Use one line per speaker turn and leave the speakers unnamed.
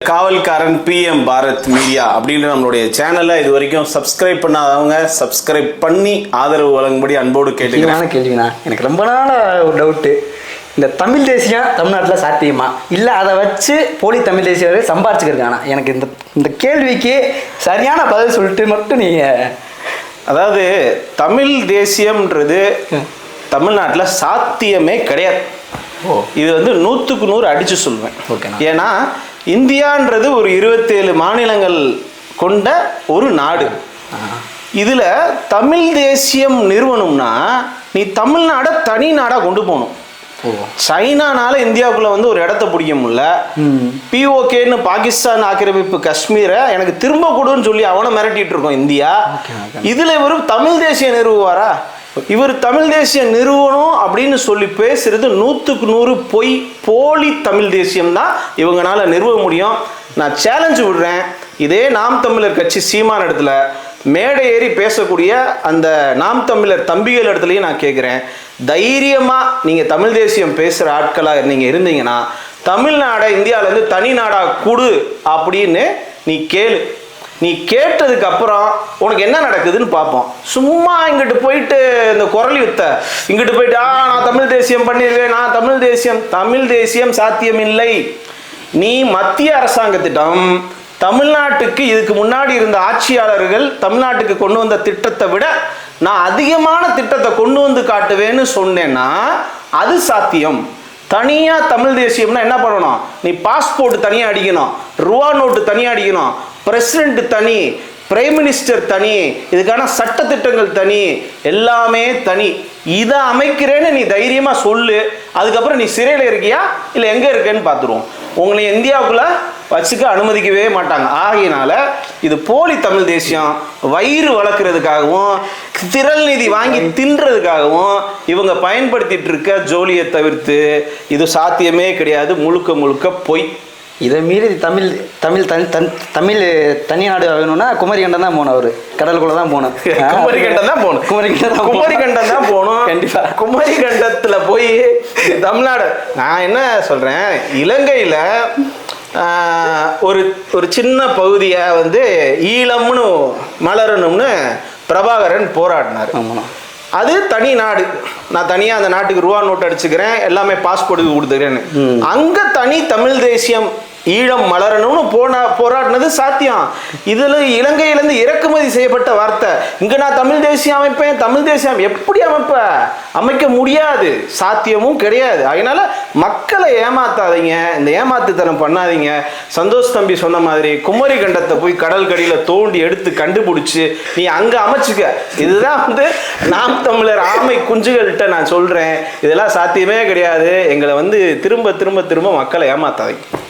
காவல்காரன் PM Bharat media அப்படின்ற நம்மளுடைய சேனலை இது வரைக்கும் சப்ஸ்கிரைப் பண்ணாதவங்க சப்ஸ்கிரைப் பண்ணி ஆதரவு வழங்கும்படி அன்போடு கேட்டுக்கிறேன்.
கேள்விண்ணா எனக்கு ரொம்ப நாள ஒரு டவுட்டு இந்த தமிழ் தேசியம் தமிழ்நாட்டில் சாத்தியமா? இல்லை அதை வச்சு போலி தமிழ் தேசியரை சம்பாரிச்சுக்கிறதுக்கானா எனக்கு இந்த இந்த கேள்விக்கு சரியான பதில் சொல்லிட்டு மட்டும் நீங்கள்
அதாவது தமிழ் தேசியம்ன்றது தமிழ்நாட்டில் சாத்தியமே கிடையாது.
ஓ.
இது வந்து நூற்றுக்கு நூறு அடிச்சு சொல்லுவேன்
ஓகேண்ணா.
ஏன்னா இந்தியான்றது ஒரு இருபத்தேழு மாநிலங்கள் கொண்ட ஒரு நாடு. இதுல தமிழ் தேசியம் நிறுவனம்னா நீ தமிழ்நாடை தனி நாடா கொண்டு போகணும். சைனானால இந்தியாவுக்குள்ள வந்து ஒரு இடத்த பிடிக்க முடியல. பிஓகேன்னு பாகிஸ்தான் ஆக்கிரமிப்பு காஷ்மீரை எனக்கு திரும்ப கொடுன்னு சொல்லி அவனை மிரட்டிட்டு இருக்கோம் இந்தியா. இதுல இவர் தமிழ் தேசிய நிறுவுவாரா? இவர் தமிழ் தேசிய நிறுவனம் அப்படின்னு சொல்லி பேசுறது நூற்றுக்கு நூறு பொய் போலி தமிழ் தேசியம் தான். இவங்களால நிறுவ முடியும். நான் சேலஞ்சு விடுறேன். இதே நாம் தமிழர் கட்சி சீமான இடத்துல மேடை ஏறி பேசக்கூடிய அந்த நாம் தமிழர் தம்பிகள் இடத்துலையும் நான் கேட்குறேன் தைரியமாக நீங்கள் தமிழ் தேசியம் பேசுகிற ஆட்களாக நீங்கள் இருந்தீங்கன்னா தமிழ்நாடை இந்தியாவிலேருந்து தனி நாடாக கொடு அப்படின்னு நீ கேளு. நீ கேட்டதுக்கு அப்புறம் உனக்கு என்ன நடக்குதுன்னு பார்ப்போம். சும்மா இங்கிட்டு போயிட்டு இந்த குரலி வித்த. இங்கிட்டு போயிட்டு ஆ நான் தமிழ் தேசியம் பண்ணிடுவேன் நான் தமிழ் தேசியம் தமிழ் தேசியம் சாத்தியமில்லை. நீ மத்திய அரசாங்கத்திடம் தமிழ்நாட்டுக்கு இதுக்கு முன்னாடி இருந்த ஆட்சியாளர்கள் தமிழ்நாட்டுக்கு கொண்டு வந்த திட்டத்தை விட நான் அதிகமான திட்டத்தை கொண்டு வந்து காட்டுவேன்னு சொன்னேன்னா அது சாத்தியம். தனியாக தமிழ் தேசியம்னா என்ன பண்ணணும்? நீ பாஸ்போர்ட் தனியாக அடிக்கணும் ரூபா நோட்டு தனியாக அடிக்கணும் பிரசிடென்ட் தனி பிரைம் மினிஸ்டர் தனி இதுக்கான சட்டத்திட்டங்கள் தனி எல்லாமே தனி. இதை அமைக்கிறேன்னு நீ தைரியமாக சொல்லு. அதுக்கப்புறம் நீ சிறையில் இருக்கியா? இல்லை எங்கே இருக்கேன்னு பார்த்துருவோம் உங்களை இந்தியாவுக்குள்ள வச்சுக்க அனுமதிக்கவே மாட்டாங்க. ஆகையினால இது போலி தமிழ் தேசியம் வயிறு வளர்க்குறதுக்காகவும் திரள் நிதி வாங்கி தின்றதுக்காகவும் இவங்க பயன்படுத்திட்டு இருக்க ஜோலியை தவிர்த்து இது சாத்தியமே கிடையாது. முழுக்க முழுக்க பொய்.
இதை மீறி தமிழ் தமிழ் தனி தன் தமிழ் தனிநாடு ஆகணும்னா குமரி கண்டம் தான் போகணும் அவர். கடலுக்குள்ள தான் போகணும்.
குமரி கண்டம் தான் போகணும்.
குமரி கண்டம் தான்
குமரி கண்டம் தான் போகணும்.
கண்டிப்பா.
குமரி கண்டத்துல போய் தமிழ்நாடு. நான் என்ன சொல்றேன்? இலங்கையில ஒரு ஒரு சின்ன பகுதியை வந்து ஈழம்னு மலரணும்னு பிரபாகரன் போராடினார்.
ஆமாண்ணா
அது தனி நாடு. நான் தனியா அந்த நாட்டுக்கு ரூபா நோட் அடிச்சுக்கிறேன் எல்லாமே பாஸ்போர்ட்டுக்கு கொடுத்துக்கிறேன்னு. அங்க தனி தமிழ் தேசியம் ஈழம் மலரணும்னு போனா போராடினது சாத்தியம். இதில் இலங்கையிலேருந்து இறக்குமதி செய்யப்பட்ட வார்த்தை. இங்கே நான் தமிழ் தேசியம் அமைப்பேன் தமிழ் தேசியம் எப்படி அமைப்ப? அமைக்க முடியாது. சாத்தியமும் கிடையாது. அதனால மக்களை ஏமாத்தாதீங்க. இந்த ஏமாத்துத்தனம் பண்ணாதீங்க. சந்தோஷ் தம்பி சொன்ன மாதிரி குமரி கண்டத்தை போய் கடல் கடியில் தோண்டி எடுத்து கண்டுபிடிச்சி நீ அங்கே அமைச்சுக்க. இதுதான் வந்து நாம் தமிழர் ஆமை குஞ்சுகள்கிட்ட நான் சொல்கிறேன் இதெல்லாம் சாத்தியமே கிடையாது. எங்களை வந்து திரும்ப திரும்ப திரும்ப மக்களை ஏமாத்தாதீங்க.